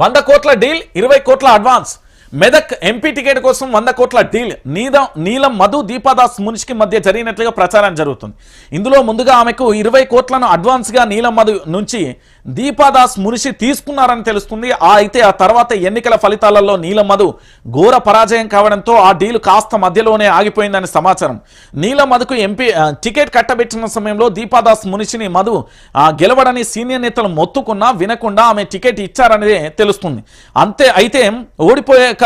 వంద కోట్ల డీల్ ఇరవై కోట్ల అడ్వాన్స్. మెదక్ ఎంపీ టికెట్ కోసం వంద కోట్ల డీల్. నీలం నీలం మధు దీపాదాస్ మునిష్కి మధ్య జరిగినట్లుగా ప్రచారం జరుగుతుంది. ఇందులో ముందుగా ఆమెకు ఇరవై కోట్లను అడ్వాన్స్గా నీలం మధు నుంచి దీపాదాస్ మునిషి తీసుకున్నారని తెలుస్తుంది. ఆ అయితే ఆ తర్వాత ఎన్నికల ఫలితాలలో నీలం మధు ఘోర పరాజయం కావడంతో ఆ డీల్ కాస్త మధ్యలోనే ఆగిపోయిందని సమాచారం. నీలం మధుకు ఎంపీ టికెట్ కట్టబెట్టిన సమయంలో దీపాదాస్ మునిషిని మధు ఆ, గెలవడని సీనియర్ నేతలు మొత్తుకున్నా వినకుండా ఆమె టికెట్ ఇచ్చారనేది తెలుస్తుంది. అంతే అయితే ఓడిపోయే ఓడిపోయాక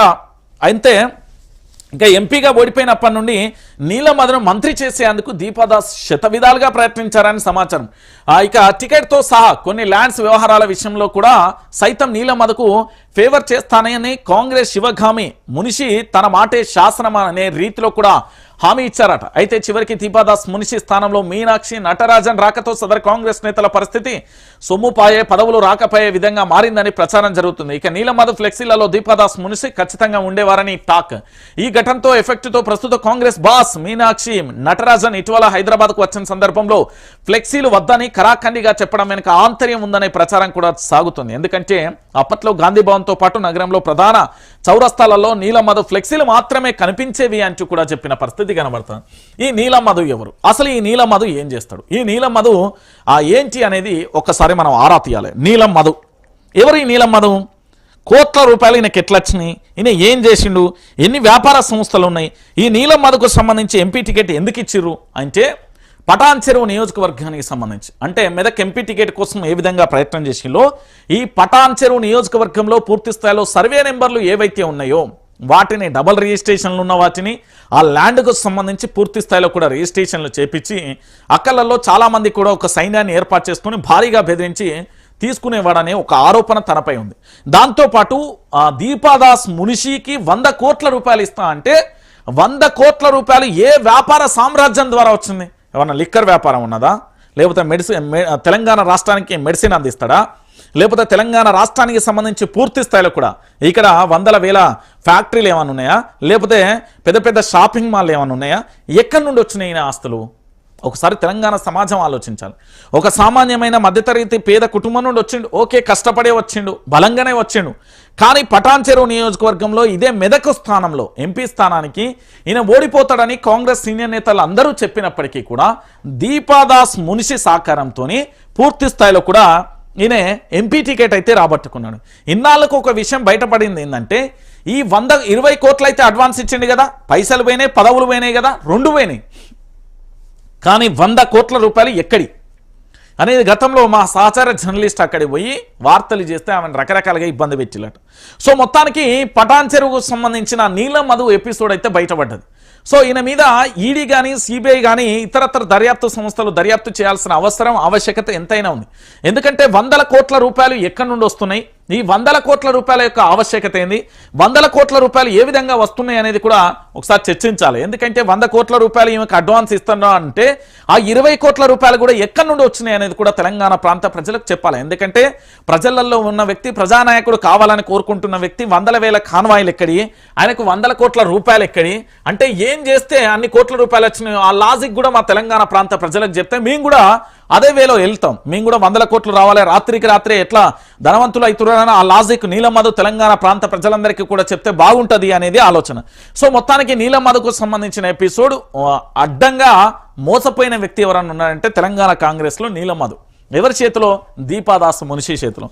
అయితే ఇంకా ఎంపీగా ఓడిపోయినప్పటి నుండి నీలమదను మంత్రి చేసేందుకు దీపాదాస్ శత విధాలుగా ప్రయత్నించారని సమాచారం. ఇక టికెట్తో సహా కొన్ని ల్యాండ్స్ వ్యవహారాల విషయంలో కూడా సైతం నీలమదకు ఫేవర్ చేస్తానని కాంగ్రెస్ శివగామి మునిషి తన మాటే శాసనం అనే రీతిలో కూడా హామీ ఇచ్చారట. అయితే చివరికి దీపాదాస్ మునిషి స్థానంలో మీనాక్షి నటరాజన్ రాకతో సదరు కాంగ్రెస్ నేతల పరిస్థితి సొమ్ము పాయే పదవులు రాకపోయే విధంగా మారిందని ప్రచారం జరుగుతుంది. ఇక నీలమధు ఫ్లెక్సీలలో దీపాదాస్ మునిషి ఖచ్చితంగా ఉండేవారని టాక్. ఈ ఘటనతో ఎఫెక్ట్తో ప్రస్తుత కాంగ్రెస్ బాస్ మీనాక్షి నటరాజన్ ఇటీవల హైదరాబాద్కు వచ్చిన సందర్భంలో ఫ్లెక్సీలు వద్దని కరాఖండిగా చెప్పడం వెనుక ఆంతర్యం ఉందనే ప్రచారం కూడా సాగుతుంది. ఎందుకంటే అప్పట్లో గాంధీ భవన్ పాటు నగరంలో ప్రధాన చౌరస్తాలలో నీలమధు ఫ్లెక్సీలు మాత్రమే కనిపించేవి అంటూ కూడా చెప్పిన పరిస్థితి కనబడుతుంది. ఈ నీలమధు ఎవరు? అసలు ఈ నీలమధు ఏం చేస్తాడు? ఈ నీలమధు ఆ ఏంటి అనేది ఒక్కసారి మనం ఆరా తీయాలి. నీలం మధు ఎవరు ఈ నీలం మధు కోట్ల రూపాయలు ఈయనకి ఎట్లొచ్చినాయి ఈయన ఏం చేసిండు? ఎన్ని వ్యాపార సంస్థలు ఉన్నాయి? ఈ నీలం మధుకు సంబంధించి ఎంపీ టికెట్ ఎందుకు ఇచ్చిర్రు? అంటే పటాన్ చెరువు నియోజకవర్గానికి సంబంధించి. అంటే మెదక్ ఎంపీ టికెట్ కోసం ఏ విధంగా ప్రయత్నం చేసిందో ఈ పటాన్ చెరువు నియోజకవర్గంలో పూర్తి స్థాయిలో సర్వే నెంబర్లు ఏవైతే ఉన్నాయో వాటిని డబల్ రిజిస్ట్రేషన్లు ఉన్న వాటిని ఆ ల్యాండ్కు సంబంధించి పూర్తి స్థాయిలో కూడా రిజిస్ట్రేషన్లు చేపించి అక్కలలో చాలామంది కూడా ఒక సైన్యాన్ని ఏర్పాటు చేసుకొని భారీగా బెదిరించి తీసుకునేవాడనే ఒక ఆరోపణ తనపై ఉంది. దాంతోపాటు దీపాదాస్ మునిషికి వంద కోట్ల రూపాయలు ఇస్తా అంటే వంద కోట్ల రూపాయలు ఏ వ్యాపార సామ్రాజ్యం ద్వారా వచ్చింది? ఏమన్నా లిక్కర్ వ్యాపారం ఉన్నదా? లేకపోతే మెడిసిన్ తెలంగాణ రాష్ట్రానికి మెడిసిన్ అందిస్తాడా? లేకపోతే తెలంగాణ రాష్ట్రానికి సంబంధించి పూర్తి స్థాయిలో కూడా ఇక్కడ వందల వేల ఫ్యాక్టరీలు ఏమైనా ఉన్నాయా? లేకపోతే పెద్ద పెద్ద షాపింగ్ మాల్ ఏమైనా ఉన్నాయా? ఎక్కడి నుండి వచ్చినాయి ఆస్తులు? ఒకసారి తెలంగాణ సమాజం ఆలోచించాలి. ఒక సామాన్యమైన మధ్యతరగతి పేద కుటుంబం నుండి వచ్చిండు ఓకే కష్టపడే వచ్చిండు బలంగానే వచ్చిండు. కానీ పటాన్ చెరువు నియోజకవర్గంలో ఇదే మెదకు స్థానంలో ఎంపీ స్థానానికి ఈయన ఓడిపోతాడని కాంగ్రెస్ సీనియర్ నేతలు అందరూ చెప్పినప్పటికీ కూడా దీపాదాస్ మునిషి సహకారంతో పూర్తి స్థాయిలో కూడా ఈయన ఎంపీ టికెట్ అయితే రాబట్టుకున్నాడు. ఇన్నాళ్ళకు ఒక విషయం బయటపడింది ఏంటంటే ఈ వంద ఇరవై కోట్లు అయితే అడ్వాన్స్ ఇచ్చిండు కదా పైసలు పోయినాయి పదవులు పోయినాయి కదా రెండు పోయినాయి. కానీ వంద కోట్ల రూపాయలు ఎక్కడి? అనేది గతంలో మా సహచార జర్నలిస్ట్ అక్కడికి పోయి వార్తలు చేస్తే ఆమెను రకరకాలుగా ఇబ్బంది పెట్టిలట. సో మొత్తానికి పటాన్ చెరువుకు సంబంధించిన నీలం మధు ఎపిసోడ్ అయితే బయటపడ్డది. సో ఈయన మీద ఈడీ కానీ సిబిఐ కానీ ఇతరత్ర దర్యాప్తు సంస్థలు దర్యాప్తు చేయాల్సిన అవసరం ఆవశ్యకత ఎంతైనా ఉంది. ఎందుకంటే వందల కోట్ల రూపాయలు ఎక్కడి నుండి వస్తున్నాయి? ఈ వందల కోట్ల రూపాయల యొక్క ఆవశ్యకత ఏంది? వందల కోట్ల రూపాయలు ఏ విధంగా వస్తున్నాయి అనేది కూడా ఒకసారి చర్చించాలి. ఎందుకంటే వంద కోట్ల రూపాయలు ఈమెకు అడ్వాన్స్ ఇస్తున్నా అంటే ఆ ఇరవై కోట్ల రూపాయలు కూడా ఎక్కడి నుండి వచ్చినాయి అనేది కూడా తెలంగాణ ప్రాంత ప్రజలకు చెప్పాలి. ఎందుకంటే ప్రజలలో ఉన్న వ్యక్తి ప్రజానాయకుడు కావాలని కోరుకుంటున్న వ్యక్తి వందల వేల కాన్వాయిలు ఎక్కడి? ఆయనకు వందల కోట్ల రూపాయలు ఎక్కడి? అంటే ఏం చేస్తే అన్ని కోట్ల రూపాయలు వచ్చినాయో ఆ లాజిక్ కూడా మా తెలంగాణ ప్రాంత ప్రజలకు చెప్తే మేము కూడా అదే వేలో వెళ్తాం. మేము కూడా వందల కోట్లు రావాలి. రాత్రికి రాత్రే ఎట్లా ధనవంతులు అవుతున్నారని ఆ లాజిక్ నీలమ్మధు తెలంగాణ ప్రాంత ప్రజలందరికీ కూడా చెప్తే బాగుంటుంది అనేది ఆలోచన. సో మొత్తానికి నీలమ్మధుకు సంబంధించిన ఎపిసోడ్ అడ్డంగా మోసపోయిన వ్యక్తి ఎవరన్నా ఉన్నారంటే తెలంగాణ కాంగ్రెస్లో నీలమ్మధు ఎవరి చేతిలో? దీపాదాస్ మునిషి చేతిలో.